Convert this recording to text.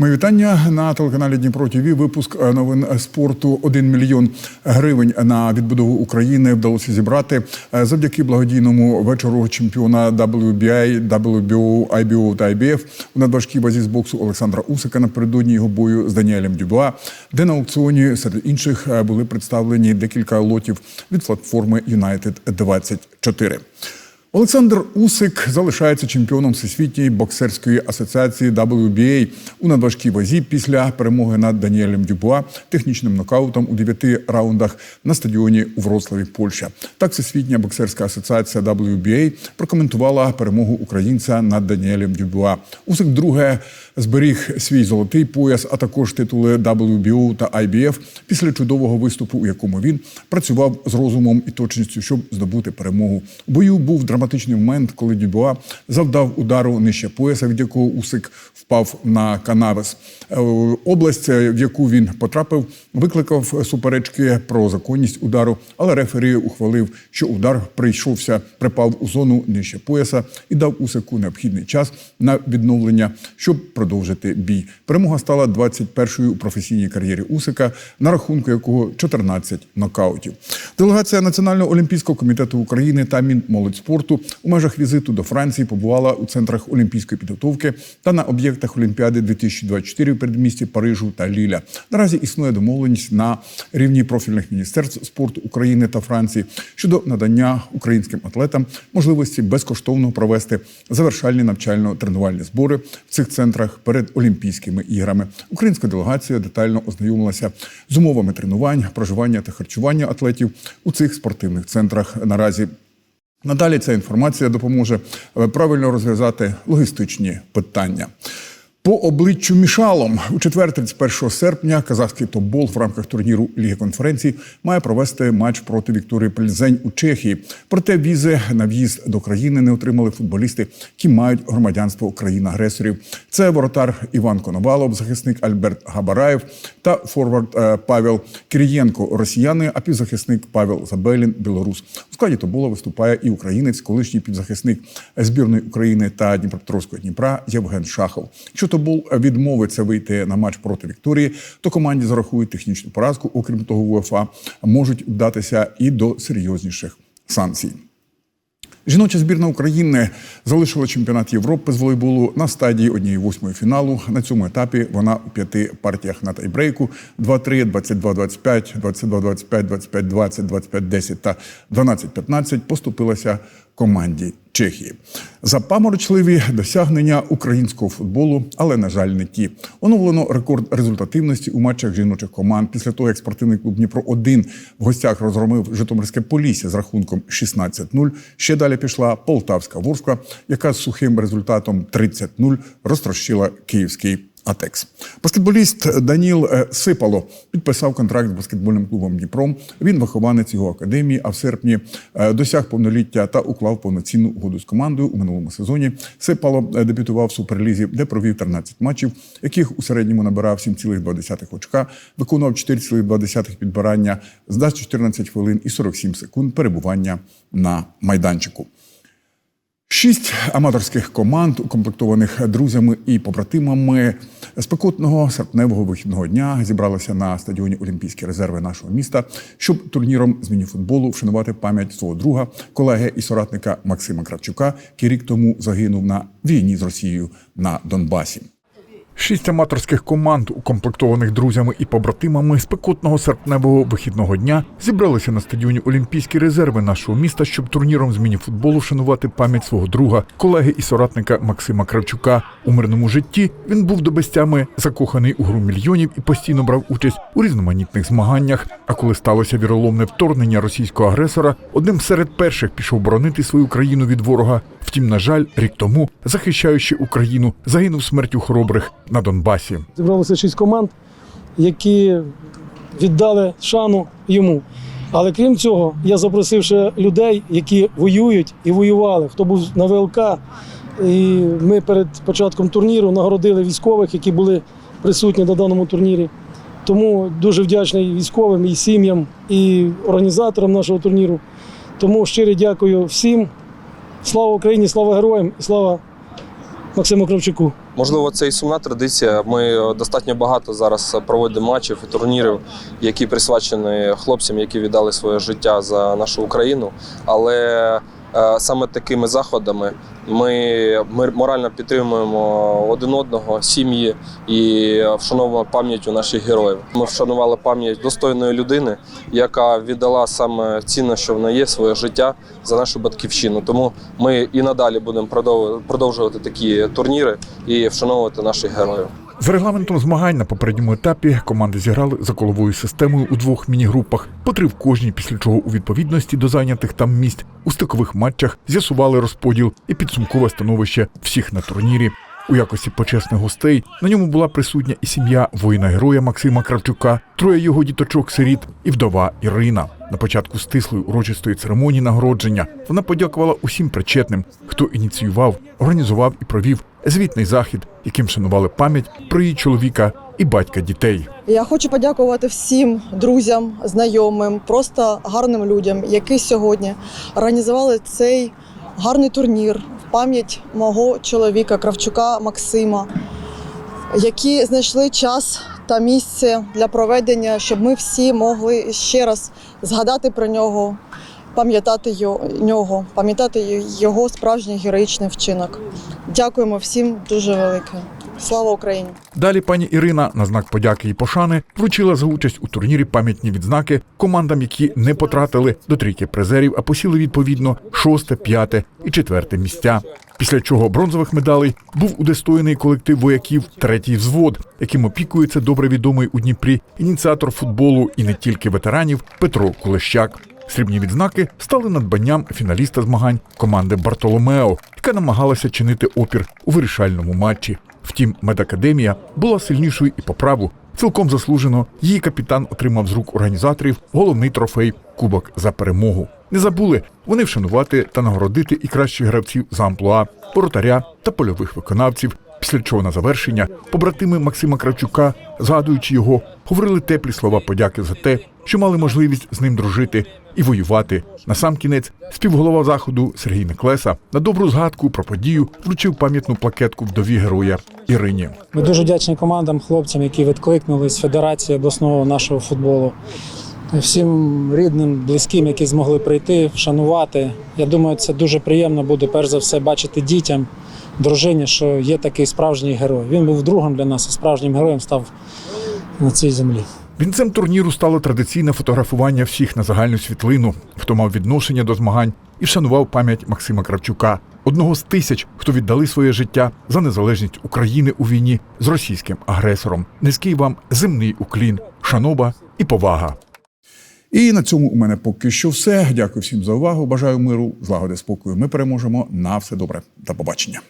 Мої вітання на телеканалі Дніпро ТВ. Випуск е, новин спорту. Один мільйон гривень на відбудову України вдалося зібрати е, завдяки благодійному вечору чемпіона WBI, WBO, IBO та IBF у надважкій базі з боксу Олександра Усика напередодні його бою з Даніелем Дюбуа, де на аукціоні серед інших е, були представлені декілька лотів від платформи United 24. Олександр Усик залишається чемпіоном всесвітньої боксерської асоціації WBA у надважкій вазі після перемоги над Даніелем Дюбуа технічним нокаутом у дев'яти раундах на стадіоні у Вроцлаві, Польща. Так всесвітня боксерська асоціація WBA прокоментувала перемогу українця над Даніелем Дюбуа. Усик друге зберіг свій золотий пояс, а також титули WBO та IBF після чудового виступу, у якому він працював з розумом і точністю, щоб здобути перемогу. Бою був драматичний момент, коли Дюбуа завдав удару нижче пояса, від якого Усик впав на канавес. Е, Область, е, в яку він потрапив, викликав суперечки про законність удару, але рефері ухвалив, що удар прийшовся, припав у зону нижче пояса і дав Усику необхідний час на відновлення, щоб продовжити бій. Перемога стала 21-ю у професійній кар'єрі Усика, на рахунку якого 14 нокаутів. Делегація Національного олімпійського комітету України та Мінмолодь спорту у межах візиту до Франції побувала у центрах олімпійської підготовки та на об'єктах Олімпіади 2024 в передмісті Парижу та Ліля. Наразі існує домовленість на рівні профільних міністерств спорту України та Франції щодо надання українським атлетам можливості безкоштовно провести завершальні навчально-тренувальні збори в цих центрах перед Олімпійськими іграми. Українська делегація детально ознайомилася з умовами тренувань, проживання та харчування атлетів у цих спортивних центрах. Наразі Надалі ця інформація допоможе е, правильно розв'язати логістичні питання. По обличчю мішалом у четвер, 31 серпня, казахський топбол в рамках турніру Ліги конференцій має провести матч проти Вікторії Пльзень у Чехії. Проте візи на в'їзд до країни не отримали футболісти, які мають громадянство країн-агресорів. Це воротар Іван Коновалов, захисник Альберт Габараєв та форвард е, Павел Кирієнко, росіяни, а півзахисник Павел Забелін, білорус. У складі тобола виступає і українець, колишній півзахисник збірної України та Дніпропетровського Дніпра Євген Шахов. Якщо Тобол відмовиться вийти на матч проти Вікторії, то команді зарахують технічну поразку. Окрім того, УЄФА можуть вдатися і до серйозніших санкцій. Жіноча збірна України залишила чемпіонат Європи з волейболу на стадії однієї восьмої фіналу. На цьому етапі вона у п'яти партіях на тайбрейку 2-3, 22-25, 22-25, 25-20, 25-10 та 12-15 поступилася команді Чехії. Запаморочливі досягнення українського футболу, але на жаль, не ті. Оновлено рекорд результативності у матчах жіночих команд після того, як спортивний клуб Дніпро 1 в гостях розгромив Житомирське Полісся з рахунком 16-0. Ще далі пішла Полтавська Ворскла, яка з сухим результатом 30-0 розтрощила київський Атекс. Баскетболіст Даніл е, Сипало підписав контракт з баскетбольним клубом Дніпром. Він вихованець його академії, а в серпні е, досяг повноліття та уклав повноцінну угоду з командою у минулому сезоні. Сипало е, дебютував в суперлізі, де провів 13 матчів, яких у середньому набирав 7,2 очка, виконував 4,2 підбирання, здасть 14 хвилин і 47 секунд перебування на майданчику. Шість аматорських команд, укомплектованих друзями і побратимами спекотного серпневого вихідного дня, зібралися на стадіоні Олімпійські резерви нашого міста, щоб турніром зміні футболу вшанувати пам'ять свого друга, колеги і соратника Максима Кравчука, який рік тому загинув на війні з Росією на Донбасі. Шість аматорських команд, укомплектованих друзями і побратимами спекотного серпневого вихідного дня, зібралися на стадіоні Олімпійські резерви нашого міста, щоб турніром з мініфутболу шанувати пам'ять свого друга, колеги і соратника Максима Кравчука. У мирному житті він був до безтями закоханий у гру мільйонів і постійно брав участь у різноманітних змаганнях. А коли сталося віроломне вторгнення російського агресора, одним серед перших пішов боронити свою країну від ворога. Втім, на жаль, рік тому, захищаючи Україну, загинув смертю хоробрих на Донбасі. Зібралося шість команд, які віддали шану йому. Але крім цього, я запросив ще людей, які воюють і воювали. Хто був на ВЛК, і ми перед початком турніру нагородили військових, які були присутні на даному турнірі. Тому дуже вдячний військовим і сім'ям, і організаторам нашого турніру. Тому щиро дякую всім. Слава Україні, слава героям і слава Максиму Кравчуку. Можливо, це і сумна традиція. Ми достатньо багато зараз проводимо матчів і турнірів, які присвячені хлопцям, які віддали своє життя за нашу Україну. Але е, саме такими заходами ми, ми морально підтримуємо один одного, сім'ї і вшановуємо пам'ять у наших героїв. Ми вшанували пам'ять достойної людини, яка віддала саме цінне, що вона є, своє життя за нашу батьківщину. Тому ми і надалі будемо продов- продовжувати такі турніри і вшановувати наших героїв. За регламентом змагань на попередньому етапі команди зіграли за коловою системою у двох міні-групах, по три в кожній, після чого у відповідності до зайнятих там місць у стикових матчах з'ясували розподіл і підсумкове становище всіх на турнірі. У якості почесних гостей на ньому була присутня і сім'я воїна-героя Максима Кравчука, троє його діточок сиріт і вдова Ірина. На початку стислої урочистої церемонії нагородження вона подякувала усім причетним, хто ініціював, організував і провів звітний захід, яким шанували пам'ять про її чоловіка і батька дітей. Я хочу подякувати всім друзям, знайомим, просто гарним людям, які сьогодні організували цей гарний турнір в пам'ять мого чоловіка Кравчука Максима, які знайшли час та місце для проведення, щоб ми всі могли ще раз згадати про нього, пам'ятати йо- нього, пам'ятати його справжній героїчний вчинок. Дякуємо всім дуже велике. Слава Україні! Далі пані Ірина на знак подяки і пошани вручила за участь у турнірі пам'ятні відзнаки командам, які не потратили до трійки призерів, а посіли відповідно шосте, п'яте і четверте місця. Після чого бронзових медалей був удостоєний колектив вояків третій взвод, яким опікується добре відомий у Дніпрі ініціатор футболу і не тільки ветеранів Петро Кулещак. Срібні відзнаки стали надбанням фіналіста змагань команди Бартоломео, яка намагалася чинити опір у вирішальному матчі. Втім, медакадемія була сильнішою і по праву. Цілком заслужено її капітан отримав з рук організаторів головний трофей Кубок за перемогу. Не забули вони вшанувати та нагородити і кращих гравців за амплуа, воротаря та польових виконавців. Після чого на завершення побратими Максима Кравчука, згадуючи його, говорили теплі слова подяки за те, що мали можливість з ним дружити і воювати. На сам кінець співголова заходу Сергій Неклеса на добру згадку про подію вручив пам'ятну плакетку вдові героя Ірині. Ми дуже вдячні командам, хлопцям, які відкликнулись з Федерації обласного нашого футболу. Всім рідним, близьким, які змогли прийти, вшанувати. Я думаю, це дуже приємно буде перш за все бачити дітям, дружині, що є такий справжній герой. Він був другом для нас, а справжнім героєм став на цій землі. Вінцем турніру стало традиційне фотографування всіх на загальну світлину, хто мав відношення до змагань і вшанував пам'ять Максима Кравчука, одного з тисяч, хто віддали своє життя за незалежність України у війні з російським агресором. Низький вам земний уклін, шаноба і повага. І на цьому у мене поки що все. Дякую всім за увагу. Бажаю миру, злагоди, спокою. Ми переможемо. На все добре. До побачення.